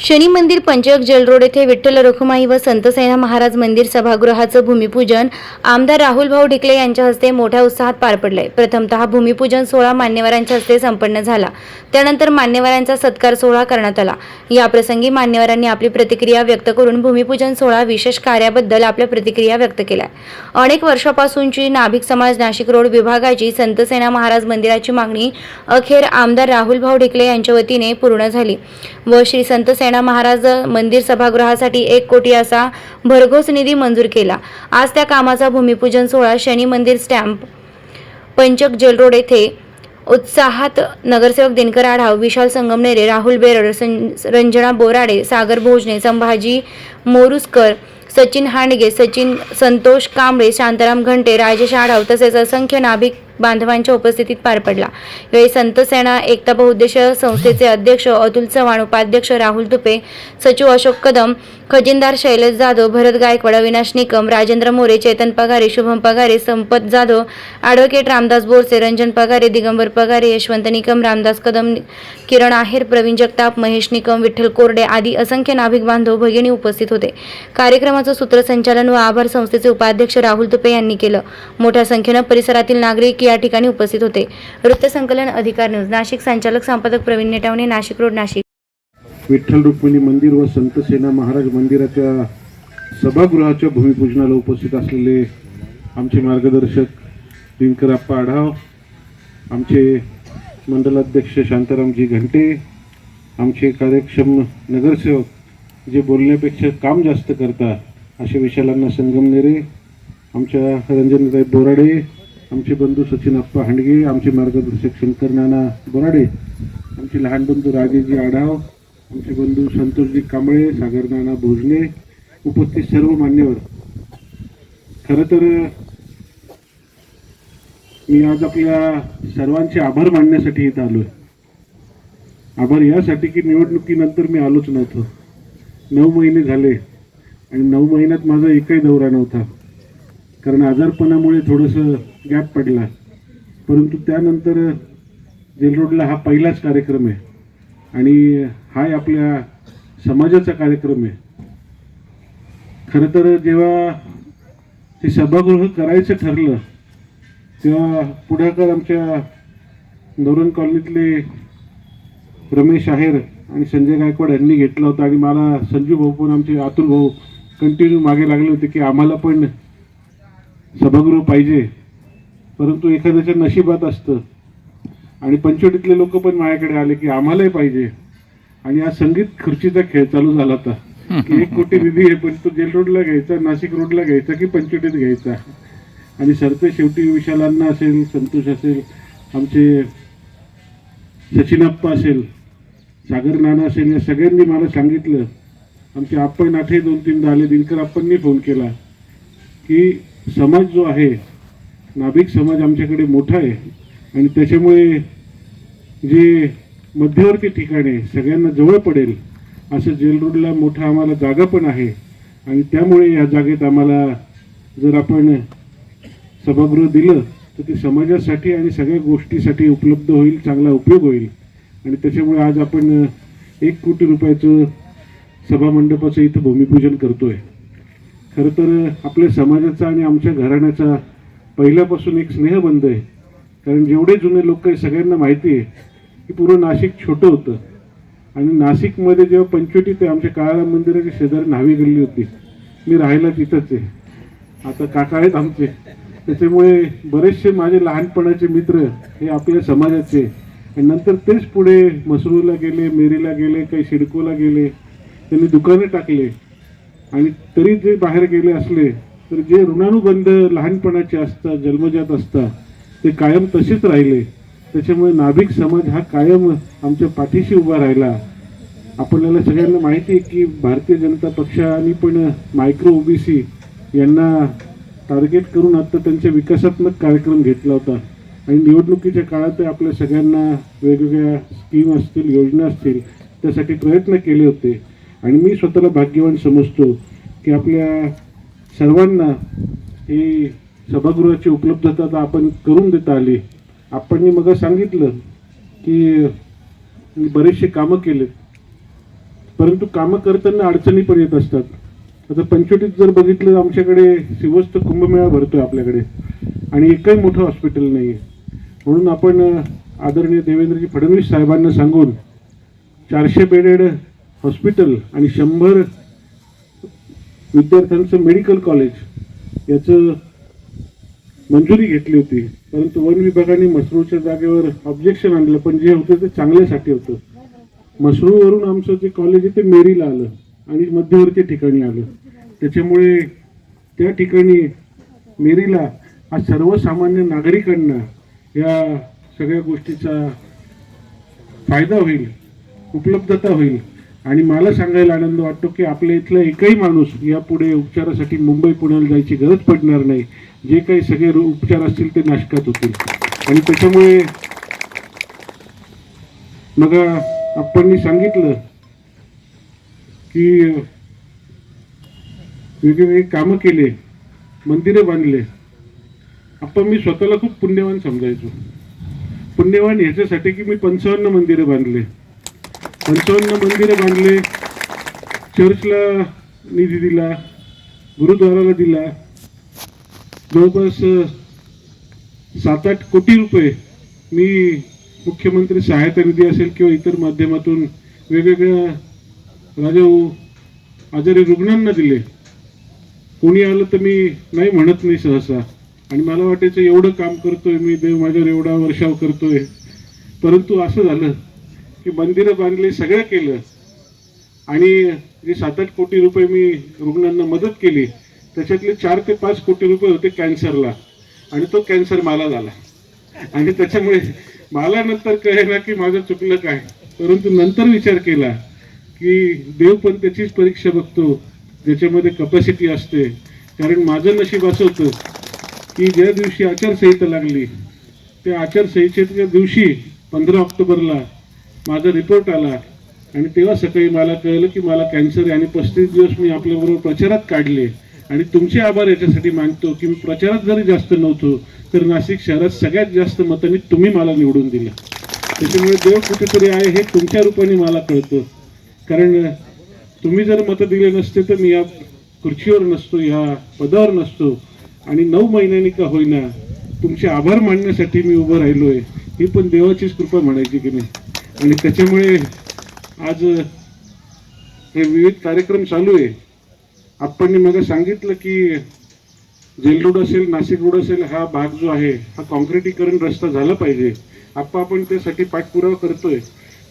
शनी मंदिर पंचक जलरोड येथे विठ्ठल रखुमाई व संत सेना महाराज मंदिर सभागृहाचं भूमिपूजन आमदार राहुल भाऊ ढिकले यांच्या हस्ते मोठ्या उत्साहात पार पडले प्रथमतः भूमिपूजन सोहळा मान्यवरांच्या हस्ते संपन्न झाला. त्यानंतर मान्यवरांचा सत्कार सोहळा करण्यात आला. याप्रसंगी मान्यवरांनी आपली प्रतिक्रिया व्यक्त करून भूमिपूजन सोहळा विशेष कार्याबद्दल आपल्या प्रतिक्रिया व्यक्त केल्या. अनेक वर्षापासूनची नाभिक समाज नाशिक रोड विभागाची संत सेना महाराज मंदिराची मागणी अखेर आमदार राहुल भाऊ ढिकले यांच्या वतीने पूर्ण झाली व श्री संत सेना महाराज मंदिर सभागृहासाठी एक कोटी असा भरघोस निधी मंजूर केला. आज त्या कामाचा भूमिपूजन सोहळा शनी मंदिर स्टॅम्प पंचक जेलरोड येथे उत्साहात नगरसेवक दिनकर आढाव विशाल संगमनेरे राहुल बेरड सं- रंजना बोराडे सागर भोजने संभाजी मोरुसकर सचिन हांडगे सचिन संतोष कांबळे शांताराम घंटे राजेश आढाव तसेच असंख्य नाभिक बांधवांच्या उपस्थितीत पार पडला. यावेळी संत सेना एकता बहुद्देश संस्थेचे अध्यक्ष अतुल चव्हाण उपाध्यक्ष राहुल तुपे सचिव अशोक कदम खजिनदार शैलेश जाधव भरत गायकवाड अविनाश निकम राजेंद्र मोरे चेतन पगारे शुभम पगारे संपत जाधव ॲडव्होकेट रामदास बोरसे रंजन पगारे दिगंबर पगारे यशवंत निकम रामदास कदम किरण आहेर प्रवीण जगताप महेश निकम विठ्ठल कोरडे आदी असंख्य नाभिक बांधव भगिनी उपस्थित होते. कार्यक्रमाचं सूत्रसंचालन व आभार संस्थेचे उपाध्यक्ष राहुल तुपे यांनी केलं. मोठ्या संख्येनं परिसरातील नागरिक या ठिकाणी उपस्थित होते. वृत्तसंकलन अधिकार न्यूज नाशिक संचालक संपादक प्रवीण नेटावणे नाशिक रोड नाशिक. विठ्ठल रुक्मिणी मंदिर व संत सेना महाराज मंदिराच्या सभागृहाच्या भूमिपूजनाला उपस्थित असलेले आमचे मार्गदर्शक दिनकरप्पा आढाव आमचे मंडलाध्यक्ष शांतारामजी घंटे आमचे कार्यक्षम नगरसेवक जे बोलण्यापेक्षा काम जास्त करता असे विशालांना संगमनेरे आमच्या रंजनराय बोराडे आमचे बंधू सचिन अप्पा हांडगे आमचे मार्गदर्शक शंकर नाना बोराडे आमचे लहान बंधू राजेजी आढाव आमचे बंधू संतोषजी कांबळे सागर नाना भोजने उपस्थित सर्व मान्यवर. खरं तर मी आज आपल्या सर्वांचे आभार मानण्यासाठी इथं आहे आभार यासाठी की निवडणुकीनंतर मी आलोच नव्हतो. नऊ महिने झाले आणि नऊ महिन्यात माझा एकही दौरा नव्हता. कारण आजारपणामुळे थोडंसं गॅप पडला. परंतु त्यानंतर जेल रोडला हा पहिलाच कार्यक्रम आहे. आणि हा आपल्या समाजाचा कार्यक्रम आहे. खरं तर जेव्हा हे सभागृह करायचं ठरलं तेव्हा पुढाकार आमच्या नवरण कॉलनीतले रमेश आहेर आणि संजय गायकवाड यांनी घेतला होता. आणि मला संजू भाऊ पण आमचे अतुल भाऊ कंटिन्यू मागे लागले होते की आम्हाला पण सभागृह पाहिजे. परंतु एखाद्याच्या नशिबात असतं. आणि पंचवटीतले लोक पण माझ्याकडे आले की आम्हालाही पाहिजे. आणि आज संगीत खुर्चीचा खेळ चालू झाला होता. की एक कोटी निधी आहे पण तो जेल रोडला घ्यायचा नाशिक रोडला घ्यायचा की पंचवटीत घ्यायचा? आणि सरते शेवटी विशालांना असेल संतोष असेल आमचे सचिनाप्पा असेल सागर नाना असेल या सगळ्यांनी मला सांगितलं. आमचे आपण आठही दोन तीनदा आले दिनकर आपणनी फोन केला की समाज जो आहे नाभिक समाज आमच्याकडे मोठा आहे. आणि त्याच्यामुळे जे मध्यवर्ती ठिकाणे सगळ्यांना जवळ पडेल असं जेल रोडला मोठा आम्हाला जागा पण आहे. आणि त्यामुळे या जागेत आम्हाला जर आपण सभागृह दिलं तर ते समाजासाठी आणि सगळ्या गोष्टीसाठी उपलब्ध होईल चांगला उपयोग होईल. आणि त्याच्यामुळे आज आपण एक कोटी रुपयाचं सभामंडपाचं इथं भूमिपूजन आहे खरं तर आपल्या समाजाचा आणि आमच्या घराण्याचा पहिल्यापासून एक स्नेहबंध आहे. कारण जेवढे जुने लोक आहे सगळ्यांना माहिती आहे की पूर्ण नाशिक छोटं होतं. आणि नाशिकमध्ये जेव्हा पंचवटी ते आमच्या काळाराम मंदिराच्या शेजारी न्हावी गेली होती मी राहायला तिथंच आहे. आता काका आहेत आमचे. त्याच्यामुळे बरेचसे माझे लहानपणाचे मित्र हे आपल्या समाजाचे आणि नंतर तेच पुढे मसरूला गेले मेरीला गेले काही सिडकोला गेले त्यांनी दुकानं टाकले. आणि तरी जे बाहेर गेले असले तर जे ऋणानुबंध लहानपणाचे असतात जन्मजात असतात ते कायम तसेच राहिले. त्याच्यामुळे नाभिक समाज हा कायम आमच्या पाठीशी उभा राहिला. आपल्याला सगळ्यांना माहिती आहे की भारतीय जनता पक्षाने पण मायक्रो ओबीसी यांना टार्गेट करून आत्ता त्यांच्या विकासात्मक कार्यक्रम घेतला होता. आणि निवडणुकीच्या काळात आपल्या सगळ्यांना वेगवेगळ्या स्कीम असतील योजना असतील त्यासाठी प्रयत्न केले होते. आणि मी स्वतःला भाग्यवान समजतो की आपल्या सर्वांना ही सभागृहाची उपलब्धता आता आपण करून देता आली. आपण मग सांगितलं की बरेचसे कामं केले परंतु कामं करताना अडचणी पण येत असतात. आता पंचवटीत जर बघितलं आमच्याकडे शिवस्त कुंभमेळा भरतो आहे आपल्याकडे. आणि एकही मोठं हॉस्पिटल नाही आहे म्हणून आपण आदरणीय देवेंद्रजी फडणवीस साहेबांना सांगून चारशे बेडेड हॉस्पिटल आणि शंभर विद्यार्थ्यांचं मेडिकल कॉलेज याचं मंजुरी घेतली होती. परंतु वन विभागाने मसरूच्या जागेवर ऑब्जेक्शन आणलं पण जे होतं ते चांगल्यासाठी होतं. मसरूवरून आमचं जे कॉलेज आहे ते मेरीला आलं आणि मध्यवर्ती ठिकाणी आलं. त्याच्यामुळे त्या ठिकाणी मेरीला हा सर्वसामान्य नागरिकांना या सगळ्या गोष्टीचा फायदा होईल उपलब्धता होईल. आणि मला सांगायला आनंद वाटतो की आपल्या इथला एकही माणूस यापुढे उपचारासाठी मुंबई पुण्याला जायची गरज पडणार नाही. जे काही सगळे उपचार असतील ते नाशकात होतील. आणि त्याच्यामुळे मग आपण सांगितलं की वेगवेगळे कामं केले मंदिरे बांधले. आपण मी स्वतःला खूप पुण्यवान समजायचो. पुण्यवान ह्याच्यासाठी की मी पंचावन्न मंदिरे बांधले. पंचावन्न मंदिरं बांधले. चर्चला निधी दिला. गुरुद्वाराला दिला. जवळपास सात आठ कोटी रुपये मी मुख्यमंत्री सहायता निधी असेल किंवा इतर माध्यमातून वेगवेगळ्या राजाऊ हो, आजारी रुग्णांना दिले. कोणी आलं तर मी नाही म्हणत नाही सहसा. आणि मला वाटायचं एवढं काम करतोय मी देव माझ्यावर एवढा वर्षाव करतोय. परंतु असं झालं की मंदिरं बांधले सगळं केलं. आणि जे सात आठ कोटी रुपये मी रुग्णांना मदत केली त्याच्यातले चार ते पाच कोटी रुपये होते कॅन्सरला. आणि तो कॅन्सर मला झाला. आणि त्याच्यामुळे मला नंतर कळेना की माझं चुकलं काय. परंतु नंतर विचार केला की देव पण त्याचीच परीक्षा बघतो. ज्याच्यामध्ये कपॅसिटी असते. कारण माझं नशीब असं होतं की ज्या दिवशी आचारसंहिता लागली त्या आचारसंहितेच्या दिवशी पंधरा ऑक्टोबरला माझा रिपोर्ट आला आणि तेव्हा सकाळी मला कळलं की मला कॅन्सर आहे आणि पस्तीस दिवस मी आपल्याबरोबर प्रचारात काढले आणि तुमचे आभार याच्यासाठी मानतो की मी प्रचारात जरी जास्त नव्हतो तर नाशिक शहरात सगळ्यात जास्त मतांनी तुम्ही मला निवडून दिलं. त्याच्यामुळे देव कुठेतरी आहे हे तुमच्या रूपाने मला कळतं. कारण तुम्ही जर मतं दिले नसते तर मी या खुर्चीवर नसतो या पदावर नसतो. आणि नऊ महिन्यांनी का होईना तुमचे आभार मानण्यासाठी मी उभं राहिलो आहे ही पण देवाचीच कृपा म्हणायची की नाही. आणि त्याच्यामुळे आज हे विविध कार्यक्रम चालू आहे. आपण मग सांगितलं की जेल रोड असेल नाशिक रोड असेल हा भाग जो आहे हा कॉन्क्रिटीकरण रस्ता झाला पाहिजे. आपण आपण त्यासाठी पाठपुरावा करतोय.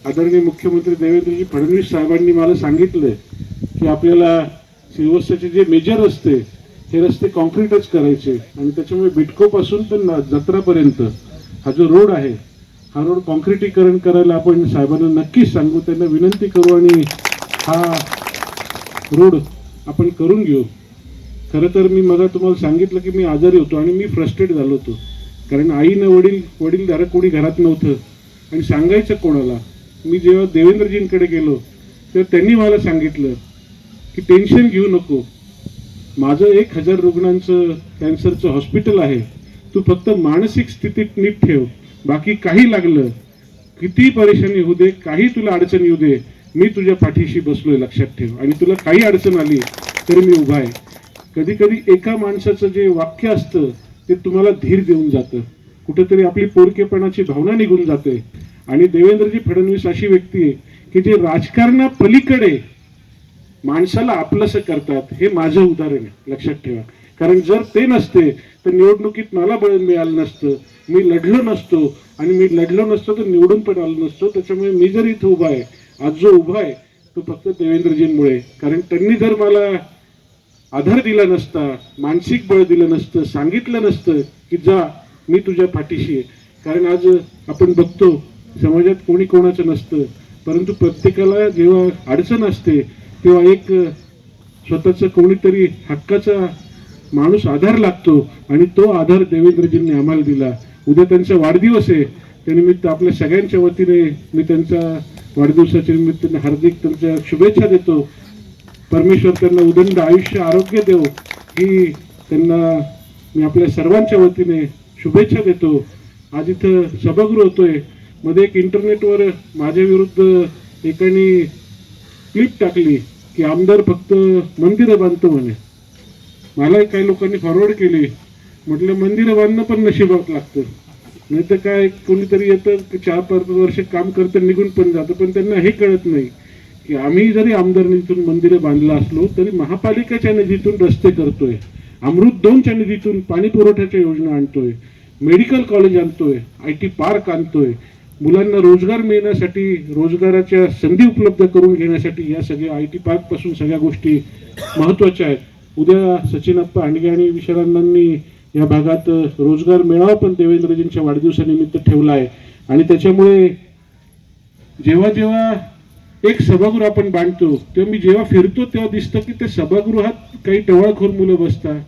आदरणीय मुख्यमंत्री देवेंद्रजी फडणवीस साहेबांनी मला सांगितलं की आपल्याला सिल्वस्टरचे जे मेजर रस्ते हे रस्ते कॉन्क्रीटच करायचे. आणि त्याच्यामुळे बिटकोपासून तर जत्रापर्यंत हा जो रोड आहे हा रोड कॉन्क्रिटीकरण करायला आपण साहेबांना नक्कीच सांगू. त्यांना विनंती करू आणि हा रोड आपण करून घेऊ. खरं तर मी मला तुम्हाला सांगितलं की मी आजारी होतो आणि मी फ्रस्ट्रेट झालो होतो. कारण आईनं वडील वडील वडीलधारक कोणी घरात नव्हतं. आणि सांगायचं कोणाला? मी जेव्हा देवेंद्रजींकडे गेलो तेव्हा त्यांनी मला सांगितलं की टेन्शन घेऊ नको. माझं एक हजार रुग्णांचं कॅन्सरचं हॉस्पिटल आहे. तू फक्त मानसिक स्थितीत नीट ठेव. बाकी काही लागलं किती परेशानी येऊ दे काही तुला अडचण येऊ दे मी तुझ्या पाठीशी बसलोय लक्षात ठेव. आणि तुला काही अडचण आली तरी मी उभा आहे. कधी कधी एका माणसाचं जे वाक्य असतं ते तुम्हाला धीर देऊन जातं. कुठेतरी आपली पोरकेपणाची भावना निघून जाते. आणि देवेंद्रजी फडणवीस अशी व्यक्ती आहे की जे राजकारणा पलीकडे माणसाला आपलंसं करतात हे माझं उदाहरण आहे. लक्षात ठेवा. कारण जर ते नसते तर निवडणुकीत मला बळ मिळालं नसतं मी लढलो नसतो आणि मी लढलो नसतो तर निवडून पण आलो नसतो त्याच्यामुळे मी जर इथं उभा आहे आज जो उभा आहे तो फक्त देवेंद्रजींमुळे. कारण त्यांनी जर मला आधार दिला नसता मानसिक बळ दिलं नसतं सांगितलं नसतं की जा मी तुझ्या पाठीशी आहे. कारण आज आपण बघतो समाजात कोणी कोणाचं नसतं परंतु प्रत्येकाला जेव्हा अडचण असते तेव्हा एक स्वतःचं कोणीतरी हक्काचा माणूस आधार लागतो आणि तो आधार देवेंद्रजींनी आम्हाला दिला. उद्या त्यांचा वाढदिवस आहे. त्यानिमित्त आपल्या सगळ्यांच्या वतीने मी त्यांचा वाढदिवसाच्या निमित्ताने हार्दिक त्यांच्या शुभेच्छा देतो. परमेश्वर त्यांना उदंड आयुष्य आरोग्य देव ही त्यांना मी आपल्या सर्वांच्या वतीने शुभेच्छा देतो. आज इथं सभागृह होतोय. मध्ये एक इंटरनेटवर माझ्या विरुद्ध एकाने क्लिप टाकली की आमदार फक्त मंदिरं बांधतो म्हणे. मलाही काही लोकांनी फॉरवर्ड केली. म्हटलं मंदिरं बांधणं पण नशिबात लागतं. नाही तर काय कोणीतरी येतं चार पाच वर्ष काम करतं निघून पण जातं. पण त्यांना हे कळत नाही की आम्ही जरी आमदार निधीतून मंदिरं बांधलं असलो तरी महापालिकेच्या निधीतून रस्ते करतोय. अमृत दोनच्या निधीतून पाणी पुरवठ्याच्या योजना आणतोय. मेडिकल कॉलेज आणतोय. आय टी पार्क आणतोय. मुलांना रोजगार मिळण्यासाठी रोजगाराच्या संधी उपलब्ध करून घेण्यासाठी या सगळ्या आय टी पार्कपासून सगळ्या गोष्टी महत्त्वाच्या आहेत. उद्या सचिनप्पा हांडगे आणि विशारांनांनी या भागात रोजगार मेळावा पण देवेंद्रजींच्या वाढदिवसानिमित्त ठेवला आहे. आणि त्याच्यामुळे जेव्हा जेव्हा एक सभागृह आपण बांधतो तेव्हा मी जेव्हा फिरतो तेव्हा दिसतं की त्या सभागृहात काही टवाळखोर मुलं बसतात.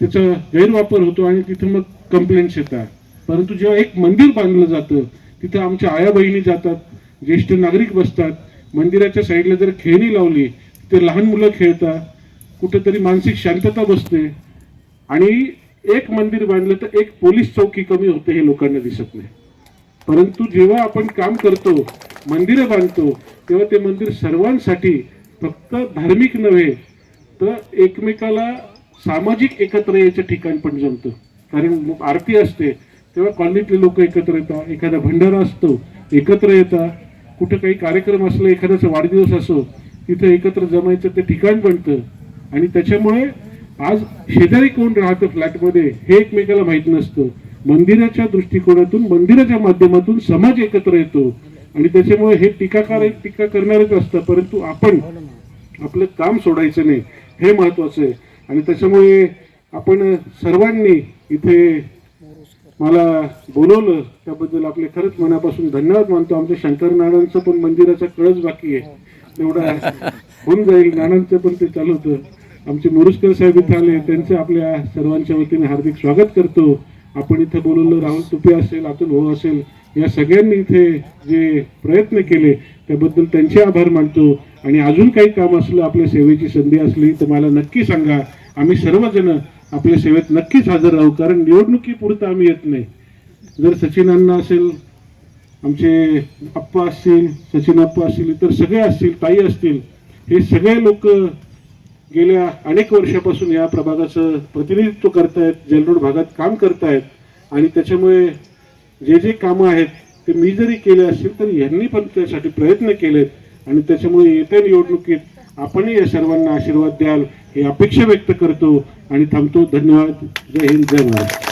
त्याचा गैरवापर होतो आणि तिथं मग कंप्लेंट्स येतात. परंतु जेव्हा एक मंदिर बांधलं जातं तिथं आमच्या आया बहिणी जातात ज्येष्ठ नागरिक बसतात. मंदिराच्या साईडला जर खेळणी लावली तर लहान मुलं खेळतात. कुठेतरी मानसिक शांतता बसते. आणि एक मंदिर बांधलं तर एक पोलीस चौकी कमी होते हे लोकांना दिसत नाही. परंतु जेव्हा आपण काम करतो मंदिरं बांधतो तेव्हा ते मंदिर सर्वांसाठी फक्त धार्मिक नव्हे तर एकमेकाला सामाजिक एकत्र यायचं ठिकाण पण जमतं. कारण आरती असते तेव्हा कॉलनीतले लोक एकत्र येतात एखादा भंडारा असतो एकत्र येतात. कुठं काही कार्यक्रम असला एखाद्याचा वाढदिवस असो तिथं एकत्र जमायचं ते ठिकाण बनतं. आणि त्याच्यामुळे आज शेजारी कोण राहतं फ्लॅटमध्ये हे एकमेकाला माहीत नसतं. मंदिराच्या दृष्टिकोनातून मंदिराच्या माध्यमातून समाज एकत्र येतो. आणि त्याच्यामुळे हे टीकाकार एक टीका करणारच असतं परंतु आपण आपलं काम सोडायचं नाही हे महत्वाचं आहे. आणि त्याच्यामुळे आपण सर्वांनी इथे मला बोलवलं त्याबद्दल आपले खरंच मनापासून धन्यवाद मानतो. आमच्या शंकर नाणांचं पण मंदिराचा कळच बाकी आहे. तेवढा होऊन जाईल नाणांचं पण ते चालू होतं. आमचे मुरुस्कर साहेब इथे आले त्यांचं आपल्या सर्वांच्या वतीने हार्दिक स्वागत करतो. आपण इथे बोलवलं राहुल तुपे असेल अतुल भाऊ असेल या सगळ्यांनी इथे जे प्रयत्न केले त्याबद्दल त्यांचे आभार मानतो. आणि अजून काही काम असलं आपल्या सेवेची संधी असली तर मला नक्की सांगा. आम्ही सर्वजण आपल्या सेवेत नक्कीच हजर राहू कारण निवडणुकीपुरतं आम्ही येत नाही. जर सचिनांना असेल आमचे अप्पा असतील सचिन अप्पा असतील इतर सगळे असतील ताई असतील हे सगळे लोक गेल्या अनेक वर्षापासून या प्रभागाचं प्रतिनिधित्व करतायत जलरोड भागात काम करतायत आणि त्याच्यामुळे जे जे कामं आहेत ते मी जरी केले असतील तरी यांनी पण त्यासाठी प्रयत्न केलेत आणि त्याच्यामुळे येत्या निवडणुकीत आपणही या सर्वांना आशीर्वाद द्याल ही अपेक्षा व्यक्त करतो आणि थांबतो. धन्यवाद. जय हिंद. जय महाराष्ट्र